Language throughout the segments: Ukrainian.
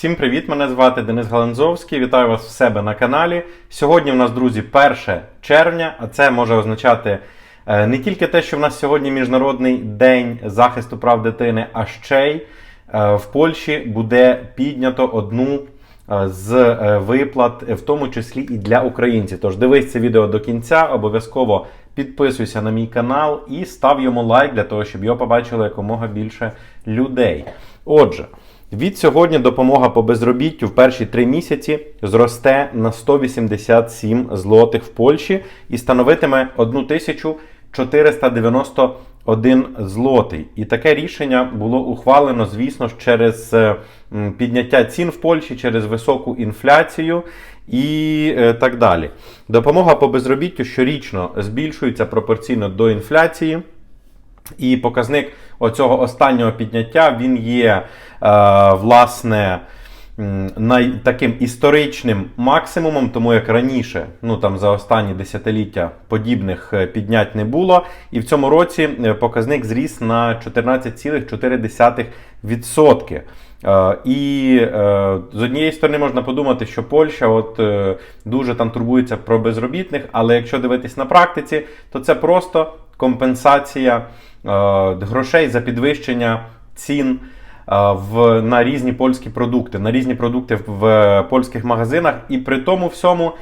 Всім привіт! Мене звати Денис Галанзовський. Вітаю вас в себе на каналі. Сьогодні в нас, друзі, 1 червня, а це може означати е, не тільки те, що в нас сьогодні Міжнародний день захисту прав дитини, а ще й е, в Польщі буде піднято одну е, з виплат, в тому числі і для українців. Тож дивись це відео до кінця, обов'язково підписуйся на мій канал і став йому лайк для того, щоб його побачило якомога більше людей. Отже. Від сьогодні допомога по безробіттю в перші три місяці зросте на 187 злотих в Польщі і становитиме 1491 злотий. І таке рішення було ухвалено, звісно ж, через е, підняття цін в Польщі, через високу інфляцію і е, так далі. Допомога по безробіттю щорічно збільшується пропорційно до інфляції. І показник оцього останнього підняття він є е, власне най, таким історичним максимумом, тому як раніше, ну там за останні десятиліття подібних е, піднять не було. І в цьому році е, показник зріс на 14,4%. Е, І з однієї сторони можна подумати, що Польща от дуже там турбується про безробітних, але якщо дивитись на практиці, то це просто компенсація е, грошей за підвищення цін е, в, на різні польські продукти, на різні продукти в, польських магазинах. І при тому всьому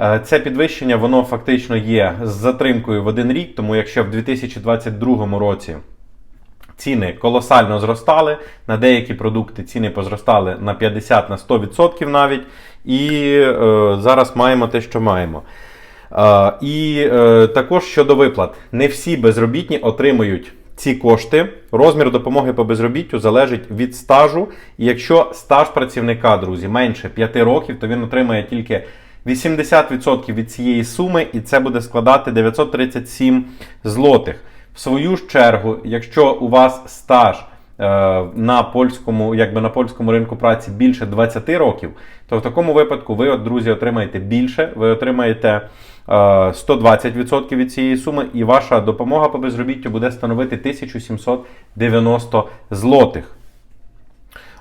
е, це підвищення воно фактично є з затримкою в один рік, тому якщо в 2022 році. Ціни колосально зростали. На деякі продукти ціни позростали на 50-100% навіть. І е, зараз маємо те, що маємо. І е, також щодо виплат, не всі безробітні отримують ці кошти. Розмір допомоги по безробіттю залежить від стажу. І якщо стаж працівника, друзі, менше 5 років, то він отримає тільки 80% від цієї суми, і це буде складати 937 злотих. В свою ж чергу, якщо у вас стаж на польському, якби на польському ринку праці більше 20 років, то в такому випадку ви, друзі, отримаєте більше, ви отримаєте е, 120% від цієї суми, і ваша допомога по безробіттю буде становити 1790 злотих.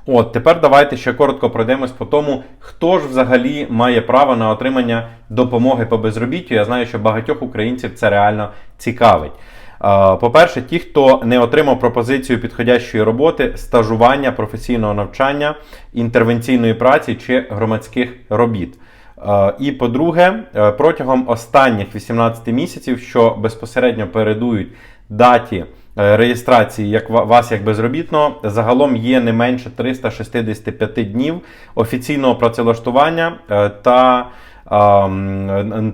От, тепер давайте ще коротко пройдемось по тому, хто ж взагалі має право на отримання допомоги по безробіттю. Я знаю, що багатьох українців це реально цікавить. Е, По-перше, ті, хто не отримав пропозицію підходящої роботи, стажування, професійного навчання, інтервенційної праці чи громадських робіт. Е, І по-друге, е, протягом останніх 18 місяців, що безпосередньо передують даті реєстрації як вас як безробітного, загалом є не менше 365 днів офіційного працевлаштування та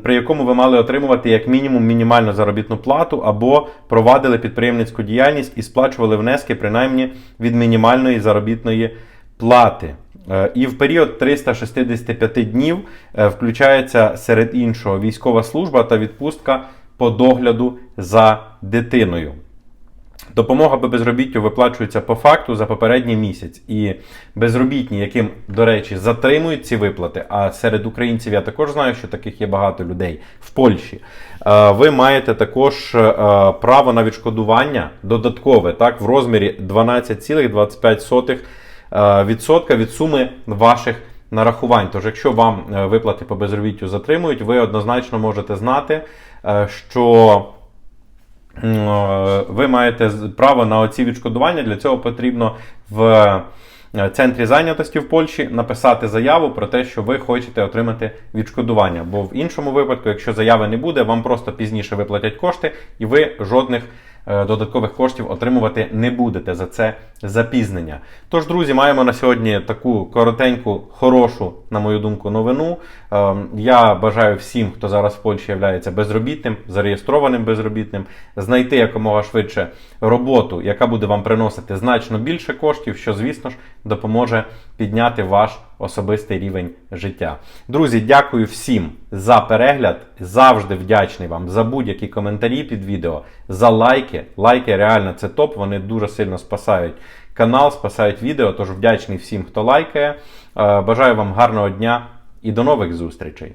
при якому ви мали отримувати як мінімум мінімальну заробітну плату або провадили підприємницьку діяльність і сплачували внески принаймні від мінімальної заробітної плати. Е, І в період 365 днів е, включається серед іншого військова служба та відпустка по догляду за дитиною. Допомога по безробіттю виплачується по факту за попередній місяць. І безробітні, яким, до речі, затримують ці виплати, а серед українців я також знаю, що таких є багато людей в Польщі. е, Ви маєте також е, право на відшкодування додаткове, так, в розмірі 12,25% е, від суми ваших нарахувань. Тож, якщо вам виплати по безробіттю затримують, ви однозначно можете знати, що ви маєте право на оці відшкодування. Для цього потрібно в е, центрі зайнятості в Польщі написати заяву про те, що ви хочете отримати відшкодування. Бо в іншому випадку, якщо заяви не буде, вам просто пізніше виплатять кошти, і ви жодних е, додаткових коштів отримувати не будете за це запізнення. Тож, друзі, маємо на сьогодні таку коротеньку, хорошу, на мою думку, новину. Е, Я бажаю всім, хто зараз в Польщі є безробітним, зареєстрованим безробітним, знайти якомога швидше роботу, яка буде вам приносити значно більше коштів, що, звісно ж, допоможе підняти ваш особистий рівень життя. Друзі, дякую всім за перегляд. Завжди вдячний вам за будь-які коментарі під відео, за лайки. Лайки реально це топ, вони дуже сильно спасають канал, спасають відео. Тож вдячний всім, хто лайкає. Е, Бажаю вам гарного дня і до нових зустрічей!